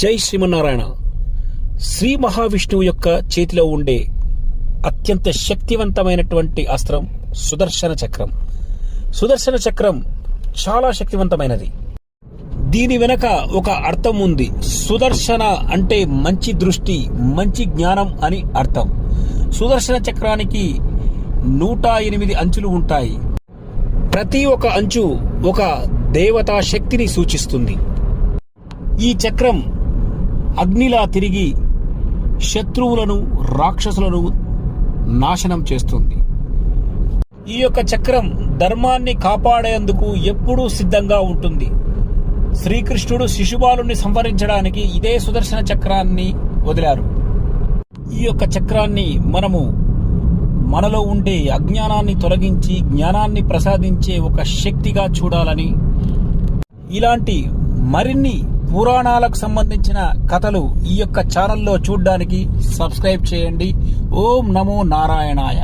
జై శ్రీమన్నారాయణ. శ్రీ మహావిష్ణువు యొక్క చేతిలో ఉండే అత్యంత శక్తివంతమైనటువంటి అస్త్రం సుదర్శన చక్రం. సుదర్శన చక్రం చాలా శక్తివంతమైనది. దీని వెనక ఒక అర్థం ఉంది. సుదర్శన అంటే మంచి దృష్టి మంచి జ్ఞానం అని అర్థం. సుదర్శన చక్రానికి నూట ఎనిమిది అంచులు ఉంటాయి. ప్రతి ఒక అంచు ఒక దేవతా శక్తిని సూచిస్తుంది. ఈ చక్రం అగ్నిలా తిరిగి శత్రువులను రాక్షసులను నాశనం చేస్తుంది. ఈ యొక్క చక్రం ధర్మాన్ని కాపాడేందుకు ఎప్పుడూ సిద్ధంగా ఉంటుంది. శ్రీకృష్ణుడు శిశుబాలుని సంహరించడానికి ఇదే సుదర్శన చక్రాన్ని వదిలారు. ఈ యొక్క చక్రాన్ని మనము మనలో ఉండే అజ్ఞానాన్ని తొలగించి జ్ఞానాన్ని ప్రసాదించే ఒక శక్తిగా చూడాలని ఇలాంటి మరిన్ని పురాణాలకు సంబంధించిన కథలు ఈ యొక్క ఛానల్లో చూడడానికి సబ్స్క్రైబ్ చేయండి. ఓం నమో నారాయణాయ.